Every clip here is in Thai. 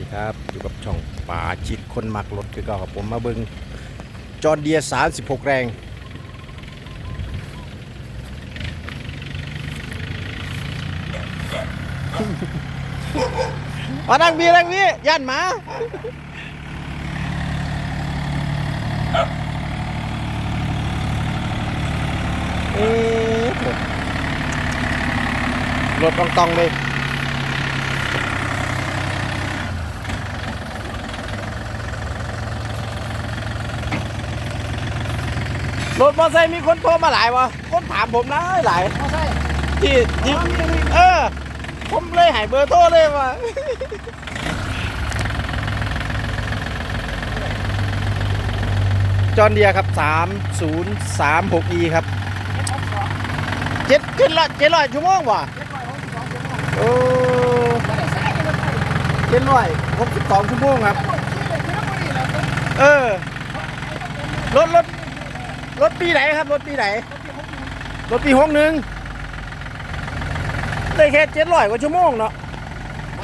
ดีครับ อยู่กับช่องป่าจิตคนมักรถคือเก็ครับผมมาเบิงจอร์เดีย36แรง มาดังบีดังบีย่านหมา เอ๊ะรถตองๆเลย รถมอเตอร์ไซค์มีคนโทรมาหลายวะคนถามผมนะหลายไม่ใช่ที่ที่เออ ผมเลยใหายเบอร์โทรเลยว่ะจอนเดียครับ 3036e ครับเจ็ดขึ้นละเจ็ดร้อยชั่วโมงว่ะโอ้เจ็ดร้อยหกสิบสองชั่วโมงครับ เออ รถรถ รถปีไหนครับ รถปีไหน รถปีหกหนึ่งได้แค่เจ็ดร้อยกว่าชั่วโมงเนาะ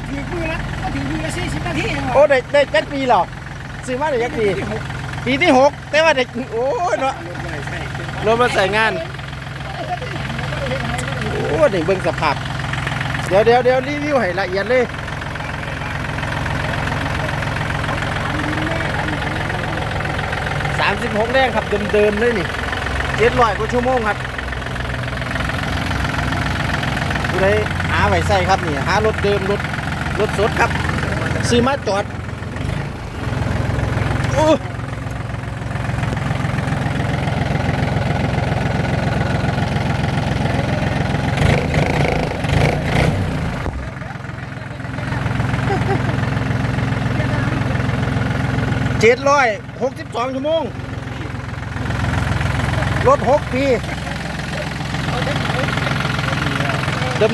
ทีมือละก็ถึงมือละสี่สิบนาทีเองโอ้ได้ได้เจ็ดปีเหรอซื้อมาได้ยักปีปีที่หกแต่ว่าเด็กโอ้ยเนาะรถมาใส่งานโอ้เด็กเบิ่งสภาพเดี๋ยวเดี๋ยวเดี๋ยวรีวิวให้ละเอียดเลย สามสิบหกแรงครับเดิมๆเลยนี่เจ็ดร้อยกว่าชั่วโมงครับผู้ใดหาไว้ใส่ครับนี่หารถเดิมรถรถสดครับซื้อมาจอดโอ้เจ็ดร้อย หกสิบสองชั่วโมง รถหกปี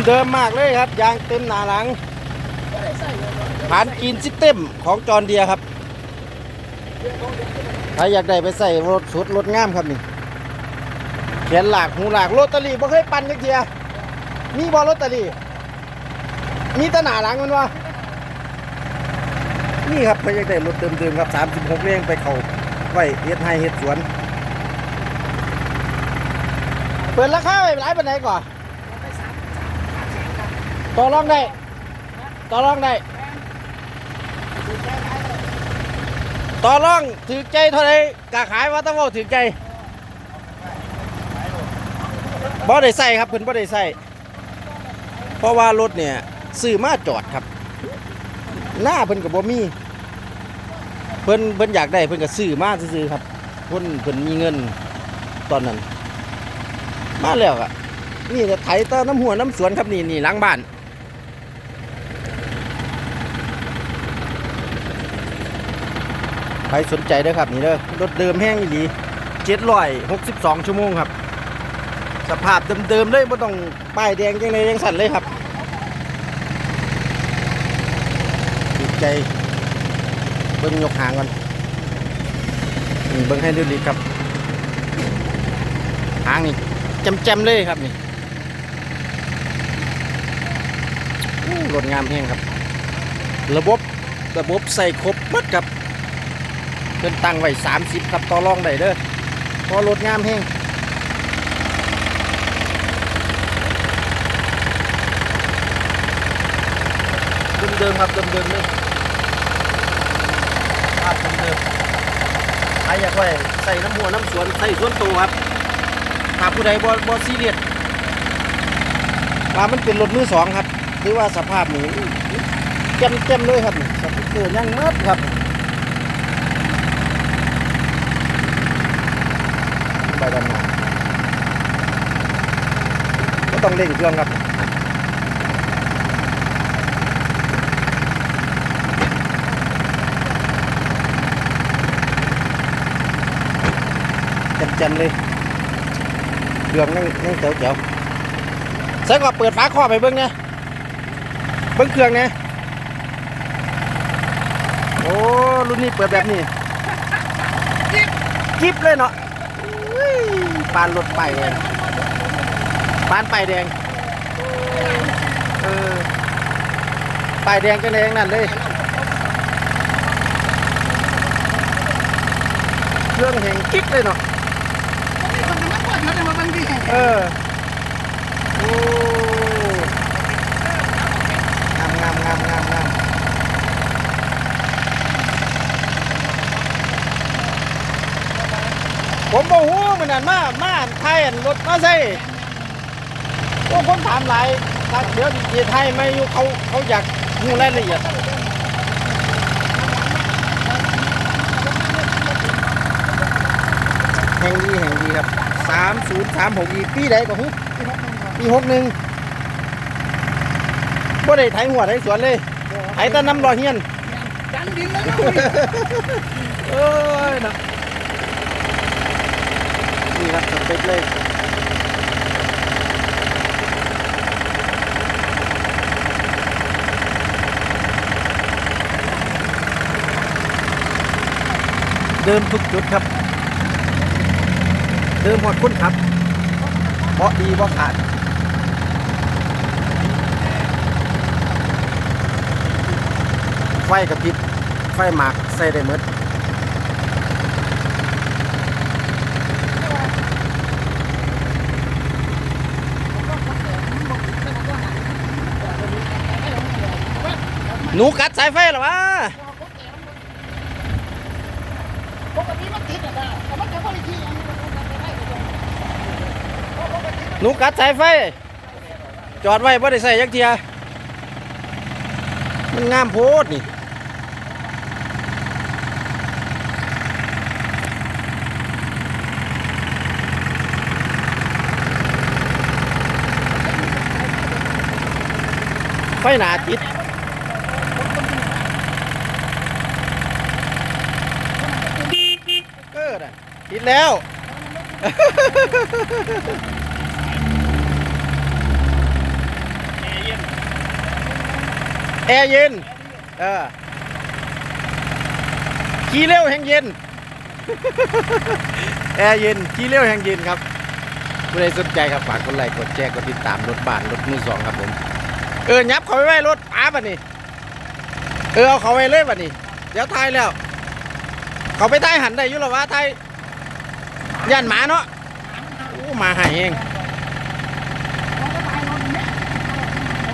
เดิมๆมากเลยครับ ยางเต็มหนาหลังผ่านกินซิสเต็มของจอร์เดียครับ ใครอยากได้ไปใส่รถสุดรถงามครับนี่เขียนหลากหูหลากโรตารี่บ่เคยปั่นจักเทียมีบอลโรตารี่มีแตหนาหลังมันวะ นี่ครับใครอยากได้รถเติมๆครับ36เลี้ยงไปเขาไว้เฮ็ดให้เฮ็ดสวน เปิดราคาไว้หลายปานใดก่อนต่อรองได้ต่อรองได้ต่อรองถือใจเท่าไรกะขายว่าต้องว่าถือใจบ่ได้ใส่ครับเพิ่นบ่ได้ใส่เพราะว่ารถเนี่ยซื้อมาจอดครับ หน้าเพิ่นก็บ่มี เพิ่นเพิ่นอยากได้เพิ่นก็ซื้อมาซื้อครับเพิ่นเพิ่นมีเงินตอนนั้น มาแล้วอะนี่จะไถเตอน้ำหัวน้ำสวนครับนี่นี่หลังบ้านใครสนใจเด้อครับนี่เด้อรถเดิมแห้งอีหลีเจ็ดร้อยหกสิบสองชั่วโมงครับ สภาพเดิมๆเลยไม่ต้องป้ายแดงจังเลยยังสั่นเลยครับติดใจ บิ้งยกหางก่อนเบิ้งให้ดูดีครับ หางนี่จำๆเลยครับนี่รถงามแห้งครับ ระบบระบบใส่ครบหมดครับเพิ่นตั้งไว้30ครับต่อรองได้เด้อเพอรถงามแฮงเดิมๆครับเดิมๆเลยภาพเดิม ๆใครอยากไว้ใส่น้ำหัวน้ำสวนใส่สวนตัวครับถ้าผู้ใดบ่บ่ซีเรียสว่ามันเป็นรถมือสองครับหรือว่าสภาพนี้เต็มๆเลยครับสติ๊กเกอร์ยังเมดครับไปด้านหน้าก็ต้องเร่งเครื่องครับ จันเลยเรื่องนั่งนั่งเจ๋วเจ๋วเส่ก็เปิดฝาครอบไปเบิ้งเนี่ยเบิ้งเครื่องเนี่ยโอ้รุ่นนี้เปิดแบบนี้กิ๊บเลยเนาะปานรถไปแดยปานไปแดงเออไปแดงกันเองนั่นเลยเครื่องแห่งกิ๊บเลยเนาะ เดี๋ยวจะมาบังดีเออ โอ้งามงามงามงามงามผมบอกหูมันนั่นมามาไทยอันรถมาใส่โอ้ผมถามหลายเดี๋ยวดีไทยไม่อยู่เขาเขาอยากรู้รายละเอียดแห่งดีแห่งดีครับ สามศูนย์สามหกอีปีใดก็ฮึปีหกหนึ่งบ่ได้ไถหัวไถสวนเลยไถแตะน้ำรอเฮียนดันดินแล้วเอ้ยนะนี่ครับสเปคเลยเดิมทุกจุดครับ เดิมหมดคุณครับเพราะดีเพราะขาดไฟกระพริบไฟหมากใส่ได้หมดหนูกัดสายไฟหรอวะปกติมันติดอะนะแต่มันจะไม่ได้ที่อันนี้มันได้ หนูกัดสายไฟ จอดไว้บ่ได้ใส่ยักเทีย มันงามโพดนี่ไฟหนาติดเออน่ะติดแล้ว แอร์เย็น เออ ขี่เร็วแห่งเย็น แอร์เย็น ขี่เร็วแห่งเย็นครับผู้ใดสนใจครับฝากกดไลค์ กดแชร์ กดติดตามรถบ้านรถมือสองครับผม เออยับเขาไปไว้รถป้าบัดนี้ เออเอาเขาไว้เลยบัดนี้ เดี๋ยวทายแล้ว เขาไปทายหันได้ยู่หรอวะทายย่านหมาเนาะโอ้หมาหายเอง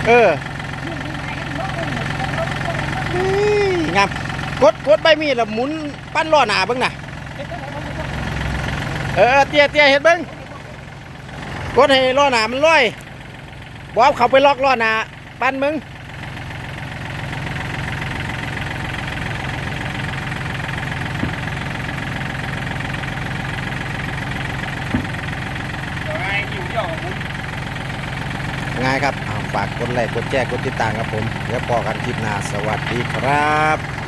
เออ งามกดกดใบมีดแล้วหมุนปั้นล้อหนาเบิ้งน่ะเออเตี้ยเตี้ยเห็นเบิ้งกดให้ล้อหนามันลอยบอกเอาเขาไปล็อกล้อหนาปั้นมึงง่ายครับ ฝากกดไลค์กดแชร์กดติดตามครับผม แล้วพอกันคลิปหน้าสวัสดีครับ